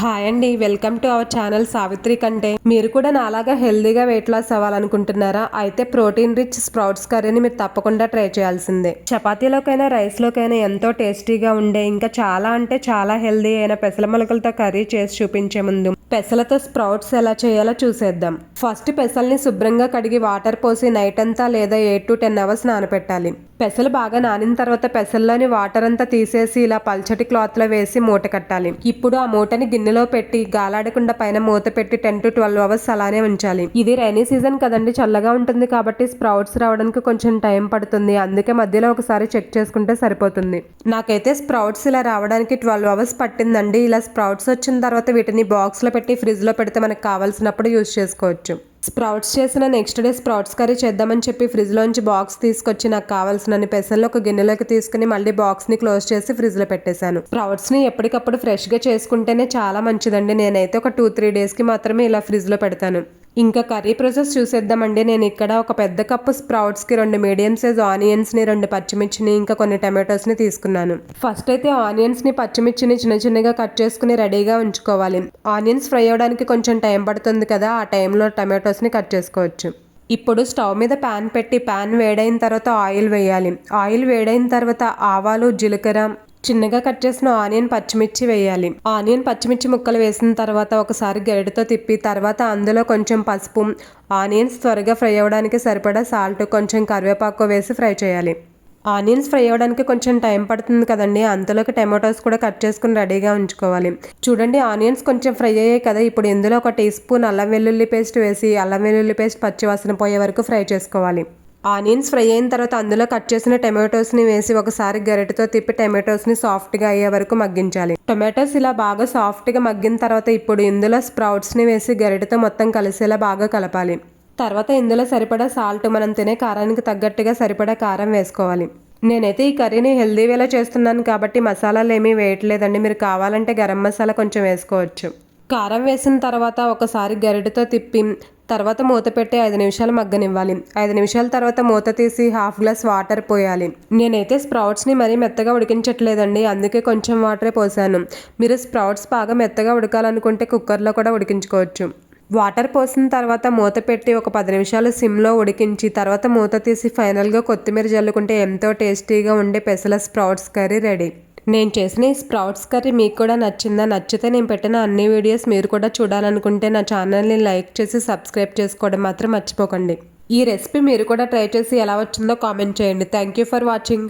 Hi అండి welcome to our channel Savithri కంటే. మీరు కూడా నాలాగా హెల్దీగా వెయిట్ లాస్ అవ్వాలనుకుంటున్నారా? అయితే ప్రోటీన్ రిచ్ స్ప్రౌట్స్ కర్రీని మీరు తప్పకుండా ట్రై చేయాల్సిందే. చపాతీలోకైనా రైస్లోకైనా ఎంతో టేస్టీగా ఉండే ఇంకా చాలా అంటే చాలా హెల్దీ అయిన పెసల మొలకలతో కర్రీ చేసి చూపించే ముందు పెసలతో స్ప్రౌట్స్ ఎలా చేయాలో చూసేద్దాం. ఫస్ట్ పెసల్ని శుభ్రంగా కడిగి వాటర్ పోసి నైట్ అంతా లేదా ఎయిట్ టు టెన్ అవర్స్ నానపెట్టాలి. పెసలు బాగా నానిన తర్వాత పెసల్లోని వాటర్ అంతా తీసేసి ఇలా పల్చటి క్లాత్లో వేసి మూట కట్టాలి. ఇప్పుడు ఆ మూటని గిన్నెలో పెట్టి గాలాడకుండా పైన మూత పెట్టి టెన్ టు ట్వెల్వ్ అవర్స్ అలానే ఉంచాలి. ఇది రైనీ సీజన్ కదండి చల్లగా ఉంటుంది కాబట్టి స్ప్రౌట్స్ రావడానికి కొంచెం టైం పడుతుంది. అందుకే మధ్యలో ఒకసారి చెక్ చేసుకుంటే సరిపోతుంది. నాకైతే స్ప్రౌట్స్ ఇలా రావడానికి ట్వెల్వ్ అవర్స్ పట్టిందండి. ఇలా స్ప్రౌట్స్ వచ్చిన తర్వాత వీటిని బాక్స్లో పెట్టి ఫ్రిడ్జ్లో పెడితే మనకు కావాల్సినప్పుడు యూజ్ చేసుకోవచ్చు. స్ప్రౌట్స్ చేసిన నెక్స్ట్ డే స్ప్రౌట్స్ కర్రీ చేద్దామని చెప్పి ఫ్రిడ్జ్లోంచి బాక్స్ తీసుకొచ్చి నాకు కావాల్సిన పెసల్లో ఒక గిన్నెలోకి తీసుకుని మళ్ళీ బాక్స్ని క్లోజ్ చేసి ఫ్రిడ్జ్లో పెట్టేశాను. స్ప్రౌట్స్ని ఎప్పటికప్పుడు ఫ్రెష్గా చేసుకుంటేనే చాలా మంచిదండి. నేనైతే ఒక టూ త్రీ డేస్కి మాత్రమే ఇలా ఫ్రిడ్జ్లో పెడతాను. ఇంకా కర్రీ ప్రాసెస్ చూసేద్దామండి. నేను ఇక్కడ ఒక పెద్ద కప్పు స్ప్రౌట్స్కి రెండు మీడియం సైజ్ ఆనియన్స్ని రెండు పచ్చిమిర్చిని ఇంకా కొన్ని టమాటోస్ని తీసుకున్నాను. ఫస్ట్ అయితే ఆనియన్స్ని పచ్చిమిర్చిని చిన్న చిన్నగా కట్ చేసుకుని రెడీగా ఉంచుకోవాలి. ఆనియన్స్ ఫ్రై అవ్వడానికి కొంచెం టైం పడుతుంది కదా ఆ టైంలో టమాటోస్ని కట్ చేసుకోవచ్చు. ఇప్పుడు స్టవ్ మీద ప్యాన్ పెట్టి ప్యాన్ వేడైన తర్వాత ఆయిల్ వేయాలి. ఆయిల్ వేడైన తర్వాత ఆవాలు జీలకర్ర చిన్నగా కట్ చేసిన ఆనియన్ పచ్చిమిర్చి వేయాలి. ఆనియన్ పచ్చిమిర్చి ముక్కలు వేసిన తర్వాత ఒకసారి గరిటతో తిప్పి తర్వాత అందులో కొంచెం పసుపు ఆనియన్స్ త్వరగా ఫ్రై అవ్వడానికి సరిపడా సాల్ట్ కొంచెం కరివేపాకు వేసి ఫ్రై చేయాలి. ఆనియన్స్ ఫ్రై అవ్వడానికి కొంచెం టైం పడుతుంది కదండి అంతలోకి టమాటోస్ కూడా కట్ చేసుకుని రెడీగా ఉంచుకోవాలి. చూడండి ఆనియన్స్ కొంచెం ఫ్రై అయ్యాయి కదా ఇప్పుడు ఇందులో ఒక టీ స్పూన్ అల్లం వెల్లుల్లి పేస్ట్ వేసి అల్లం వెల్లుల్లి పేస్ట్ పచ్చివాసన పోయే వరకు ఫ్రై చేసుకోవాలి. ఆనియన్స్ ఫ్రై అయిన తర్వాత అందులో కట్ చేసిన టమాటోస్ని వేసి ఒకసారి గరిటతో తిప్పి టమాటోస్ని సాఫ్ట్గా అయ్యే వరకు మగ్గించాలి. టొమాటోస్ ఇలా బాగా సాఫ్ట్గా మగ్గిన తర్వాత ఇప్పుడు ఇందులో స్ప్రౌట్స్ని వేసి గరిటతో మొత్తం కలిసేలా బాగా కలపాలి. తర్వాత ఇందులో సరిపడా సాల్ట్ మనం తినే కారానికి తగ్గట్టుగా సరిపడా కారం వేసుకోవాలి. నేనైతే ఈ కర్రీని హెల్దీ వేలా చేస్తున్నాను కాబట్టి మసాలాలు ఏమీ వేయట్లేదండి. మీరు కావాలంటే గరం మసాలా కొంచెం వేసుకోవచ్చు. కారం వేసిన తర్వాత ఒకసారి గరిటతో తిప్పి తర్వాత మూత పెట్టి ఐదు నిమిషాలు మగ్గనివ్వాలి. ఐదు నిమిషాల తర్వాత మూత తీసి హాఫ్ గ్లాస్ వాటర్ పోయాలి. నేనైతే స్ప్రౌట్స్ని మరీ మెత్తగా ఉడికించట్లేదండి. అందుకే కొంచెం వాటరే పోసాను. మీరు స్ప్రౌట్స్ బాగా మెత్తగా ఉడకాలనుకుంటే కుక్కర్లో కూడా ఉడికించుకోవచ్చు. వాటర్ పోసిన తర్వాత మూత పెట్టి ఒక పది నిమిషాలు సిమ్లో ఉడికించి తర్వాత మూత తీసి ఫైనల్గా కొత్తిమీర జల్లుకుంటే ఎంతో టేస్టీగా ఉండే పెసల స్ప్రౌట్స్ కర్రీ రెడీ. నేను చేసిన ఈ స్ప్రౌట్స్ కర్రీ మీకు కూడా నచ్చిందా? నచ్చితే నేను పెట్టిన అన్ని వీడియోస్ మీరు కూడా చూడాలనుకుంటే నా ఛానల్ని లైక్ చేసి సబ్స్క్రైబ్ చేసుకోవడం మాత్రం మర్చిపోకండి. ఈ రెసిపీ మీరు కూడా ట్రై చేసి ఎలా వచ్చిందో కామెంట్ చేయండి. Thank you for watching.